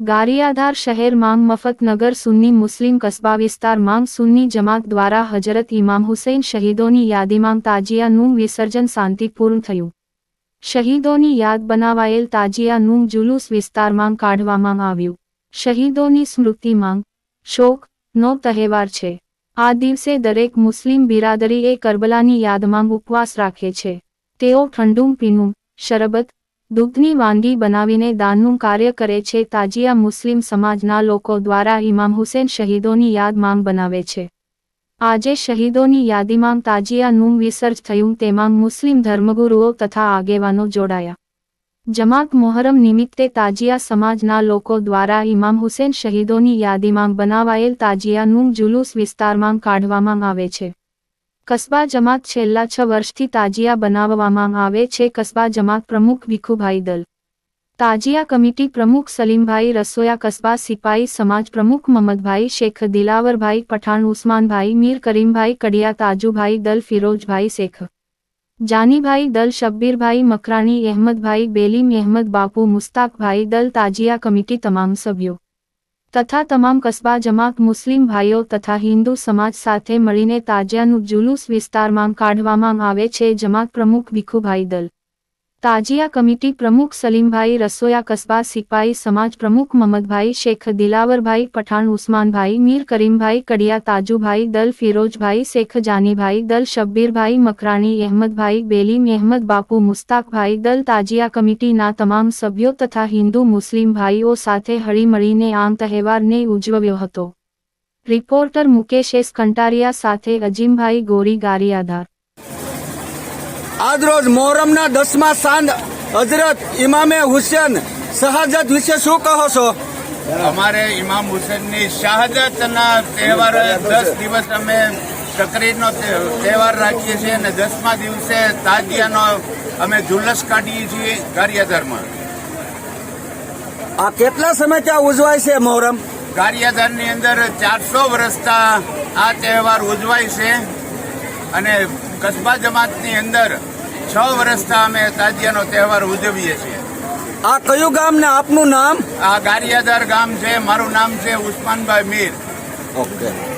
ગારિયાધાર શહેર માંગ મફતનગર સુન્ની મુસ્લિમ કસ્બા વિસ્તાર માંગ સુન્ની જમાત દ્વારા હજરત ઇમામ હુસૈન શહીદોની યાદીમાં તાજિયાનું વિસર્જન શાંતિપૂર્ણ થયું. શહીદોની યાદ બનાવાયેલ તાજિયાનું જુલુસ વિસ્તારમાં કાઢવામાં આવ્યું. શહીદોની સ્મૃતિ માંગ, શોક, નો તહેવાર છે. આ દિવસે દરેક મુસ્લિમ બિરાદરી એ કરબલાની યાદમાં ઉપવાસ રાખે છે. તેઓ ઠંડુ, પીણું, શરબત દૂધની વાનગી બનાવીને દાનનું કાર્ય કરે છે, તાજિયા મુસ્લિમ સમાજના લોકો દ્વારા ઇમામ હુસેન શહીદોની યાદમાં બનાવે છે. આજે શહીદોની યાદીમાં તાજિયાનું વિસર્જ થયું, તેમાં મુસ્લિમ ધર્મગુરુઓ તથા આગેવાનો જોડાયા. જમાત મોહરમ નિમિત્તે તાજિયા સમાજના લોકો દ્વારા ઇમામ હુસેન શહીદોની યાદીમાં બનાવાયેલ તાજિયાનું જુલુસ વિસ્તારમાં કાઢવામાં આવે છે. કસ્બા જમાત છેલ્લા છ વર્ષથી તાજિયા બનાવવામાં આવે છે. કસ્બા જમાત પ્રમુખ ભીખુભાઈ દલ. તાજિયા કમિટી પ્રમુખ સલીમભાઈ રસોયા, કસ્બા સિપાઈ સમાજ પ્રમુખ મમદભાઈ શેખ, દિલાવરભાઈ પઠાણ, ઉસ્માનભાઈ મીર, કરીમભાઈ કડિયા, તાજુભાઈ દલ, ફિરોજભાઈ શેખ. જાનીભાઈ દલ, શબ્બીરભાઈ મકરાણી, અહેમદભાઈ બેલીમ, અહેમદ બાપુ, મુસ્તાકભાઈ દલ, તાજિયા કમિટી તમામ સભ્યો. તથા તમામ કસ્બા, જમાત, મુસ્લિમ ભાઈઓ તથા હિન્દુ સમાજ સાથે મળીને તાજિયાનું જુલુસ વિસ્તારમાં કાઢવામાં આવે છે જમાત પ્રમુખ ભીખુભાઈ દલ. તાજિયા કમિટી પ્રમુખ સલીમભાઈ રસોયા કસ્બા, સિપાઈ સમાજ પ્રમુખ મમદભાઈ શેખ, દિલાવરભાઈ પઠાણ, ઉસ્માનભાઈ, મીર કરીમભાઈ કડિયા, તાજુભાઈ દલ, ફિરોજભાઈ શેખ, જાનીભાઈ દલ, શબ્બીરભાઈ મકરાણી, અહેમદભાઈ બેલીમ, અહેમદ બાપુ, મુસ્તાકભાઈ દલ, તાજિયા કમિટીના તમામ સભ્યો તથા હિન્દુ મુસ્લિમ ભાઈઓ સાથે હળીમળીને આમ તહેવારને ઉજવ્યો હતો. રિપોર્ટર મુકેશ એસ કંટારિયા સાથે અજીમભાઈ ગોરી ગારિયાધાર. આજરોજ મોહરમના દસમા સાંજ હજરત ઇમામે હુસેન શહાજત વિશે શું કહો છો? અમારે ઇમામ હુસેનની શહાદતના તહેવાર દસ દિવસ અમે તકરીરનો તહેવાર રાખીએ છીએ અને દસમા દિવસે તાજિયાનો અમે જુલ્લસ કાઢીએ છીએ ગારિયાધારમાં. આ કેટલા સમયથી આ ઉજવાય છે મોહરમ? ગારિયાધારની અંદર ચારસો વર્ષતા આ તહેવાર ઉજવાય છે. અને કસ્બા જમાતની અંદર છ વર્ષના અમે તાજિયાનો તહેવાર ઉજવીએ છીએ. આ કયું ગામ ને આપનું નામ? આ ગારિયાદાર ગામ છે મારું નામ છે ઉસ્માનભાઈ મીર. ઓકે.